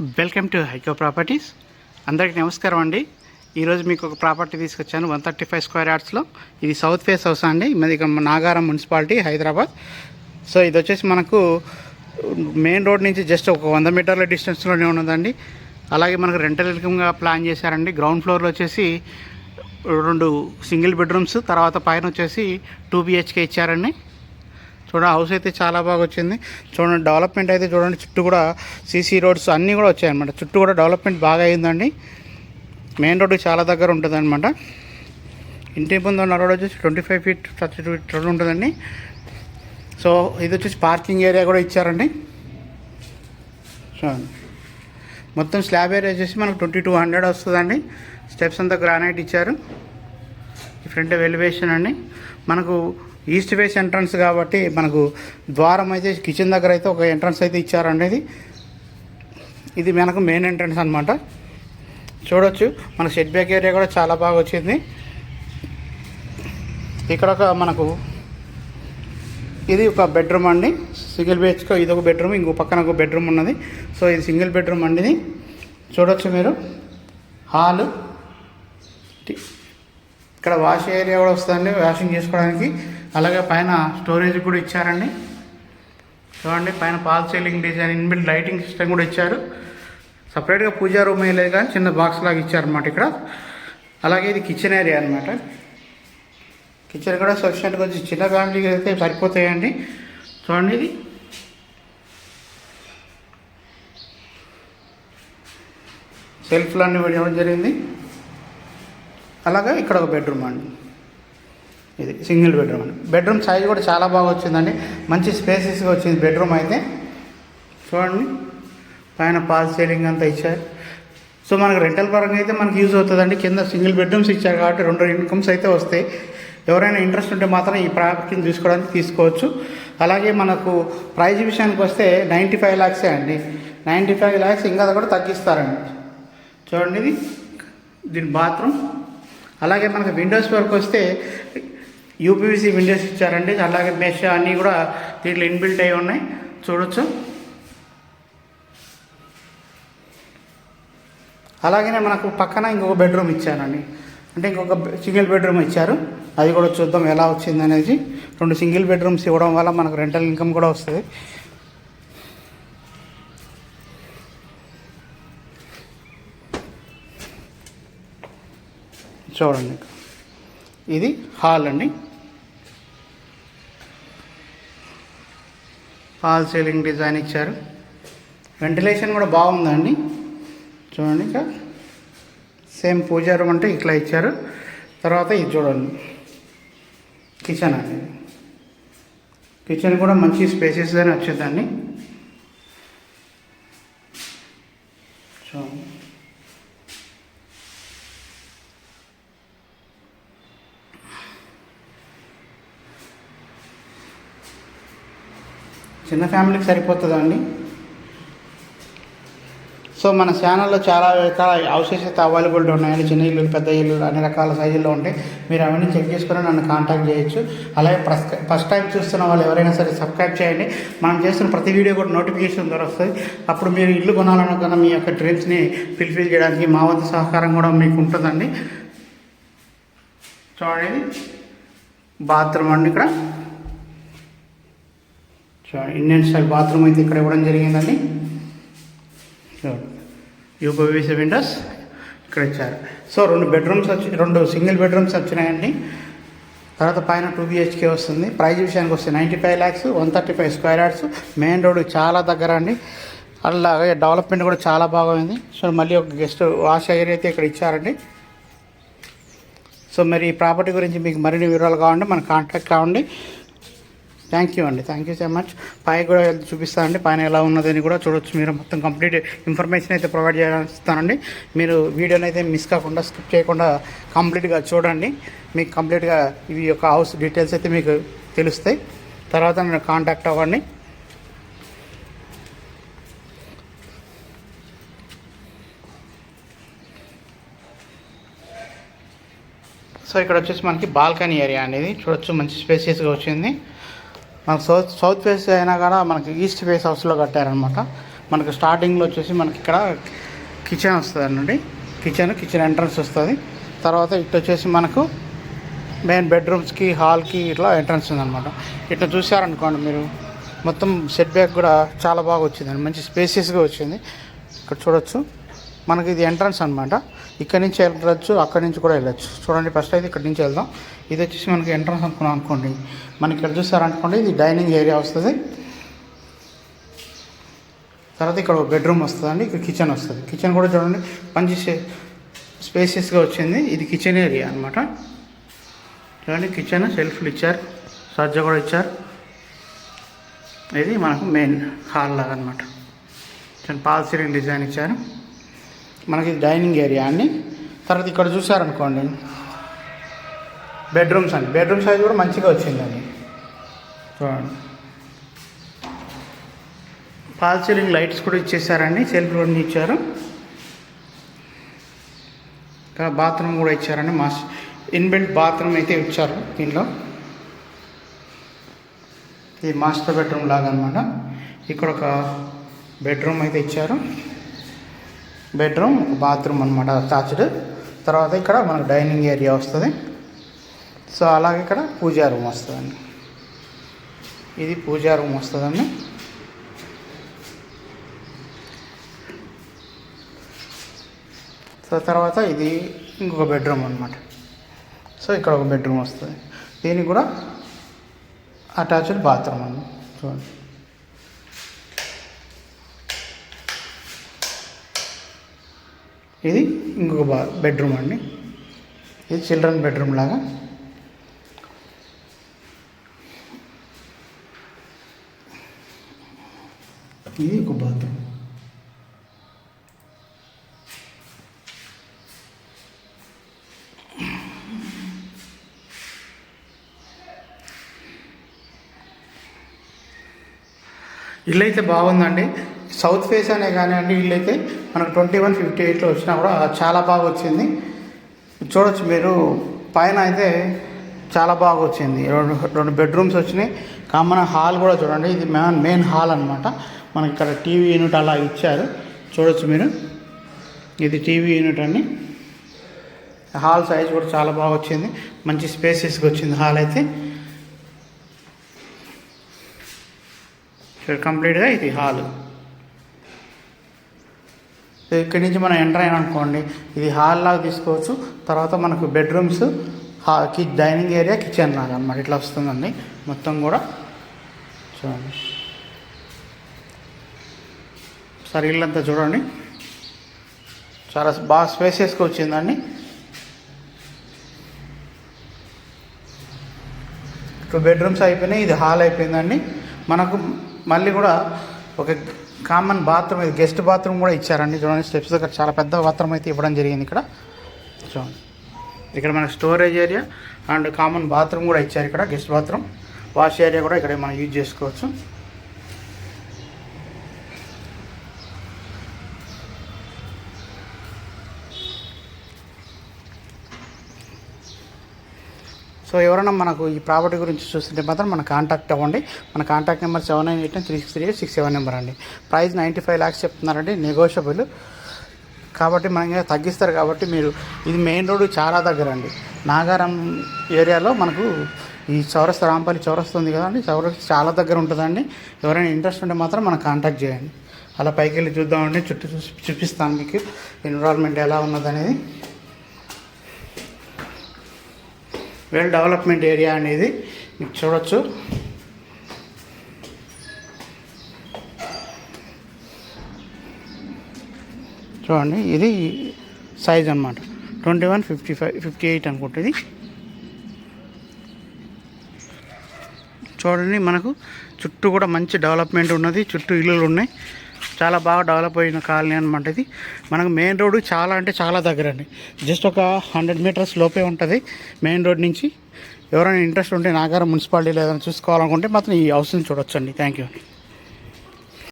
Welcome to హైకో properties. అందరికీ నమస్కారం అండి. ఈరోజు మీకు ఒక ప్రాపర్టీ తీసుకొచ్చాను వన్ థర్టీ ఫైవ్ స్క్వేర్ యార్డ్స్లో. ఇది సౌత్ ఫేస్ హౌస్ అండి మాది ఇక్కడ నాగారం మున్సిపాలిటీ హైదరాబాద్. సో ఇది వచ్చేసి మనకు మెయిన్ రోడ్ నుంచి జస్ట్ ఒక వంద మీటర్ల డిస్టెన్స్లోనే ఉన్నదండి. అలాగే మనకు రెంటల్ ఇన్కమ్గా ప్లాన్ చేశారండి. గ్రౌండ్ ఫ్లోర్లో వచ్చేసి రెండు సింగిల్ బెడ్రూమ్స్ తర్వాత పైన వచ్చేసి టూ బిహెచ్కే ఇచ్చారండి. చూడండి హౌస్ అయితే చాలా బాగా వచ్చింది చూడండి డెవలప్మెంట్ అయితే చూడండి చుట్టూ కూడా సీసీ రోడ్స్ అన్నీ కూడా వచ్చాయన్నమాట. చుట్టూ కూడా డెవలప్మెంట్ బాగా అయిందండి. మెయిన్ రోడ్డు చాలా దగ్గర ఉంటుంది అనమాట ఇంటి ముందు ఉన్న రోడ్ వచ్చేసి twenty five feet thirty two feet road ఉంటుందండి. సో ఇది వచ్చేసి పార్కింగ్ ఏరియా కూడా ఇచ్చారండి. చూడండి. మొత్తం స్లాబ్ ఏరియా వచ్చేసి మనకు ట్వంటీ టూ హండ్రెడ్ వస్తుందండి. స్టెప్స్ అంతా గ్రానైట్ ఇచ్చారు. ఫ్రంట్ ఎలివేషన్ అండి. మనకు ఈస్ట్ వేస్ట్ ఎంట్రన్స్ కాబట్టి మనకు ద్వారం అయితే కిచెన్ దగ్గర అయితే ఒక ఎంట్రన్స్ అయితే ఇచ్చారండి ఇది ఇది మనకు మెయిన్ ఎంట్రన్స్ అనమాట చూడొచ్చు మన షెడ్ బ్యాక్ ఏరియా కూడా చాలా బాగా వచ్చింది. ఇక్కడ ఒక మనకు ఇది ఒక బెడ్రూమ్ అండి. సింగిల్ బెడ్స్కో ఇది ఒక బెడ్రూమ్ ఇంకో పక్కన ఒక బెడ్రూమ్ ఉన్నది. సో ఇది సింగిల్ బెడ్రూమ్ అండి ఇది. చూడొచ్చు మీరు. హాలు. ఇక్కడ వాష్ ఏరియా కూడా వస్తుందండి వాషింగ్ చేసుకోవడానికి. అలాగే పైన స్టోరేజ్ కూడా ఇచ్చారండి. చూడండి పైన fall ceiling design inbuilt lighting system కూడా ఇచ్చారు. సపరేట్గా పూజా రూమ్ వేయలేదు కానీ చిన్న బాక్స్ లాగా ఇచ్చారనమాట ఇక్కడ. అలాగే ఇది కిచెన్ ఏరియా అనమాట కిచెన్ కూడా సఫిషియెంట్గా కొంచెం చిన్న ఫ్యామిలీకి అయితే సరిపోతాయండి. చూడండి ఇది. సెల్ఫ్లన్నీ అన్ని ఇవ్వడం జరిగింది. అలాగే ఇక్కడ ఒక బెడ్రూమ్ అండి. ఇది సింగిల్ బెడ్రూమ్ అని బెడ్రూమ్ సైజ్ కూడా చాలా బాగా వచ్చిందండి. మంచి స్పేసెస్గా వచ్చింది బెడ్రూమ్ అయితే. చూడండి. పైన పాల్ సీలింగ్ అంతా ఇచ్చారు. సో మనకు రెంటల్ పరంగా అయితే మనకి యూజ్ అవుతుందండి. కింద సింగిల్ బెడ్రూమ్స్ ఇచ్చారు కాబట్టి రెండు ఇన్కమ్స్ అయితే వస్తాయి. ఎవరైనా ఇంట్రెస్ట్ ఉంటే మాత్రం ఈ ప్రాపర్టీని తీసుకోవడానికి తీసుకోవచ్చు. అలాగే మనకు ప్రైజ్ విషయానికి వస్తే నైంటీ ఫైవ్ ల్యాక్సే అండి. నైంటీ ఫైవ్ ల్యాక్స్ ఇంకా కూడా తగ్గిస్తారండి. చూడండి ఇది. దీని బాత్రూమ్ అలాగే మనకు విండోస్ వరకు వస్తే యూపీవీసీ విండోస్ ఇచ్చారండి. అలాగే మెష్ అన్నీ కూడా దీంట్లో ఇన్బిల్ట్ అయి ఉన్నాయి. చూడొచ్చు. అలాగనే మనకు పక్కన ఇంకొక బెడ్రూమ్ ఇచ్చారండి. అంటే ఇంకొక సింగిల్ బెడ్రూమ్ ఇచ్చారు. అది కూడా చూద్దాం ఎలా వచ్చింది అనేది. రెండు సింగిల్ బెడ్రూమ్స్ ఇవ్వడం వల్ల మనకు రెంటల్ ఇన్కమ్ కూడా వస్తుంది. చూడండి. ఇది హాల్ అండి. ఫాల్ సీలింగ్ డిజైన్ ఇచ్చారు. వెంటిలేషన్ కూడా బాగుందండి. చూడండి ఇక. సేమ్ పూజా రూమ్ అంటే ఇట్లా ఇచ్చారు. తర్వాత ఇది చూడండి. కిచెన్ అండి. కిచెన్ కూడా మంచి స్పేసెస్ అని వచ్చిందండి చూడండి చిన్న ఫ్యామిలీకి సరిపోతుందండి సో మన ఛానల్లో చాలా రకాల అవశేషత అవైలబిలిటీ అవైలబుల్ ఉన్నాయండి. చిన్న ఇల్లు పెద్ద ఇల్లు అన్ని రకాల సైజుల్లో ఉంటాయి. మీరు అవన్నీ చెక్ చేసుకుని నన్ను కాంటాక్ట్ చేయొచ్చు. అలాగే ఫస్ట్ ఫస్ట్ టైం చూస్తున్న వాళ్ళు ఎవరైనా సరే సబ్స్క్రైబ్ చేయండి. మనం చేస్తున్న ప్రతి వీడియో కూడా నోటిఫికేషన్ ద్వారా వస్తుంది. అప్పుడు మీరు ఇల్లు కొనాలనుకున్న మీ యొక్క డ్రీమ్స్ని ఫిల్ఫిల్ చేయడానికి మా వంతు సహకారం కూడా మీకు ఉంటుందండి. చూడండి. బాత్రూమ్ అండి ఇక్కడ. ఇండియన్ స్టైల్ బాత్రూమ్ అయితే ఇక్కడ ఇవ్వడం జరిగిందండి. యూపీవీసీ విండోస్ ఇక్కడ ఇచ్చారు. సో రెండు బెడ్రూమ్స్ వచ్చి రెండు సింగిల్ బెడ్రూమ్స్ వచ్చినాయండి. తర్వాత పైన టూ బిహెచ్కే వస్తుంది. ప్రైజ్ విషయానికి వస్తే ninety five lakhs one thirty five square yards main road చాలా దగ్గర అండి. అలాగే డెవలప్మెంట్ కూడా చాలా బాగుంది సో మళ్ళీ ఒక గెస్ట్ వాష్ ఏరియా అయితే ఇక్కడ ఇచ్చారండి. సో మరి ఈ ప్రాపర్టీ గురించి మీకు మరిన్ని వివరాలు కావండి మన కాంటాక్ట్ కావండి. థ్యాంక్ యూ అండి. థ్యాంక్ యూ సో మచ్ పై కూడా చూపిస్తా అండి. పైన ఎలా ఉన్నదని కూడా చూడొచ్చు. మీరు మొత్తం కంప్లీట్ ఇన్ఫర్మేషన్ అయితే ప్రొవైడ్ చేస్తానండి. మీరు వీడియోని అయితే మిస్ కాకుండా స్కిప్ చేయకుండా కంప్లీట్గా చూడండి. మీకు కంప్లీట్గా ఇవి యొక్క హౌస్ డీటెయిల్స్ అయితే మీకు తెలుస్తాయి. తర్వాత నేను కాంటాక్ట్ అవ్వండి. సో ఇక్కడ వచ్చేసి మనకి బాల్కనీ ఏరియా అనేది చూడొచ్చు. మంచి స్పేసియస్గా వచ్చింది. మనకు సౌత్ సౌత్ ఫేస్ అయినా కూడా మనకి ఈస్ట్ ఫేస్ హౌస్లో కట్టారనమాట మనకు స్టార్టింగ్లో వచ్చేసి మనకి ఇక్కడ కిచెన్ వస్తుంది అండి కిచెన్ కిచెన్ ఎంట్రన్స్ వస్తుంది. తర్వాత ఇటు వచ్చేసి మనకు మెయిన్ బెడ్రూమ్స్కి హాల్కి ఇట్లా ఎంట్రన్స్ ఉందన్నమాట. ఇట్లా చూసారనుకోండి మీరు మొత్తం సెట్ బ్యాక్ కూడా చాలా బాగా వచ్చిందండి మంచి స్పేసియస్గా వచ్చింది. ఇక్కడ చూడొచ్చు. మనకి ఇది ఎంట్రన్స్ అనమాట ఇక్కడ నుంచి వెళ్ళచ్చు అక్కడి నుంచి కూడా వెళ్ళచ్చు. చూడండి ఫస్ట్ అయితే ఇక్కడ నుంచి వెళ్దాం. ఇది వచ్చేసి మనకి ఎంట్రన్స్ అనుకున్నాం అనుకోండి. మనకి ఇక్కడ చూసారనుకోండి ఇది డైనింగ్ ఏరియా వస్తుంది. తర్వాత ఇక్కడ ఒక బెడ్రూమ్ వస్తుందండి ఇక్కడ కిచెన్ వస్తుంది. కిచెన్ కూడా చూడండి మంచి స్పేసియస్గా వచ్చింది. ఇది కిచెన్ ఏరియా అనమాట చూడండి కిచెన్ సెల్ఫ్లు ఇచ్చారు సజ్జ కూడా ఇచ్చారు. ఇది మనకు మెయిన్ హాల్ లాగా అనమాట పాల్ సీలింగ్ డిజైన్ ఇచ్చారు. మనకి డైనింగ్ ఏరియా అండి. తర్వాత ఇక్కడ చూసారనుకోండి బెడ్రూమ్స్ అండి. బెడ్రూమ్ సైజ్ కూడా మంచిగా వచ్చిందండి. చూడండి. పాల్ సీలింగ్ లైట్స్ కూడా ఇచ్చేసారండి. సెల్ఫ్ కూడా ఇచ్చారు. ఇంకా బాత్రూమ్ కూడా ఇచ్చారండి. మాస్ ఇన్బిల్ట్ బాత్రూమ్ అయితే ఇచ్చారు దీనిలో ఇది మాస్టర్ బెడ్రూమ్ లాగా అనమాట ఇక్కడ ఒక బెడ్రూమ్ అయితే ఇచ్చారు. బెడ్రూమ్ ఒక బాత్రూమ్ అనమాట అటాచ్డ్. తర్వాత ఇక్కడ మనకు డైనింగ్ ఏరియా వస్తుంది. సో అలాగే ఇక్కడ పూజా రూమ్ వస్తుందండి. ఇది పూజా రూమ్ వస్తుందండి. సో తర్వాత ఇది ఇంకొక బెడ్రూమ్ అనమాట సో ఇక్కడ ఒక బెడ్రూమ్ వస్తుంది. దీనికి కూడా అటాచ్డ్ బాత్రూమ్ అండి చూడండి ఇది ఇంకొక బా బెడ్రూమ్ అండి. ఇది చిల్డ్రన్ బెడ్రూమ్ లాగా. ఇది ఒక బాత్రూమ్ ఇల్లు అయితే బాగుందండి. సౌత్ ఫేస్ అనే కానివ్వండి ఇల్లు అయితే మనకు ట్వంటీ వన్ ఫిఫ్టీ ఎయిట్లో వచ్చినా కూడా చాలా బాగా వచ్చింది. చూడొచ్చు మీరు పైన అయితే చాలా బాగా వచ్చింది. రెండు రెండు బెడ్రూమ్స్ వచ్చినాయి. కామన్ హాల్ కూడా చూడండి ఇది మెయిన్ మెయిన్ హాల్ అనమాట మనకి ఇక్కడ టీవీ యూనిట్ అలా ఇచ్చారు. చూడొచ్చు మీరు. ఇది టీవీ యూనిట్ అండి. హాల్ సైజ్ కూడా చాలా బాగా వచ్చింది. మంచి స్పేసెస్కి వచ్చింది హాల్ అయితే. ఇక్కడ కంప్లీట్గా ఇది హాల్. సో ఇక్కడి నుంచి మనం ఎంటర్ అయినా అనుకోండి ఇది హాల్ లాగా తీసుకోవచ్చు. తర్వాత మనకు బెడ్రూమ్స్కి డైనింగ్ ఏరియా కిచెన్ లాగా అనమాట ఇట్లా వస్తుందండి. మొత్తం కూడా చూడండి. సరే ఇల్లంతా చూడండి. చాలా బాగా స్పేసెస్కి వచ్చిందండి టూ బెడ్రూమ్స్ అయిపోయినాయి ఇది హాల్ అయిపోయిందండి. మనకు మళ్ళీ కూడా ఒక కామన్ బాత్రూమ్ ఇది గెస్ట్ బాత్రూమ్ కూడా ఇచ్చారండి. చూడండి స్టెప్స్ దగ్గర చాలా పెద్ద బాత్రూమ్ అయితే ఇవ్వడం జరిగింది ఇక్కడ. చూడండి. ఇక్కడ మనకు storage area and common bathroom కూడా ఇచ్చారు ఇక్కడ గెస్ట్ బాత్రూమ్ వాష్ ఏరియా కూడా ఇక్కడ మనం యూజ్ చేసుకోవచ్చు. సో ఎవరైనా మనకు ఈ ప్రాపర్టీ గురించి చూస్తుంటే మాత్రం మన కాంటాక్ట్ అవ్వండి. మన contact number seven nine eight three six three eight six seven number అండి. ప్రైస్ నైంటీ ఫైవ్ ల్యాక్స్ చెప్తున్నారండి నెగోషియబుల్ కాబట్టి మనం తగ్గిస్తారు కాబట్టి మీరు ఇది మెయిన్ రోడ్ చాలా దగ్గర అండి నాగారం ఏరియాలో మనకు ఈ చౌరస్తా రాంపల్లి చౌరస్తా ఉంది కదండి చౌరస్తా చాలా దగ్గర ఉంటుందండి. ఎవరైనా ఇంట్రెస్ట్ ఉంటే మాత్రం మనం కాంటాక్ట్ చేయండి. అలా పైకి వెళ్ళి చూద్దామండి చుట్టూ చూసి చూపిస్తాను మీకు ఎన్విరాన్మెంట్ ఎలా ఉన్నదనేది. వెల్ డెవలప్మెంట్ ఏరియా అనేది మీకు చూడొచ్చు. చూడండి ఇది సైజ్ అనమాట twenty one fifty five fifty eight అనుకుంటుంది. చూడండి మనకు చుట్టూ కూడా మంచి డెవలప్మెంట్ ఉన్నది చుట్టూ ఇల్లులు ఉన్నాయి. చాలా బాగా డెవలప్ అయిన కాలనీ అనమాట ఇది. మనకు మెయిన్ రోడ్ చాలా అంటే చాలా దగ్గర అండి జస్ట్ ఒక హండ్రెడ్ మీటర్స్ లోపే ఉంటుంది మెయిన్ రోడ్ నుంచి. ఎవరైనా ఇంట్రెస్ట్ ఉంటే నాగారం మున్సిపాలిటీలో ఏదైనా చూసుకోవాలనుకుంటే మాత్రం ఈ హౌస్ని చూడొచ్చండి. Thank you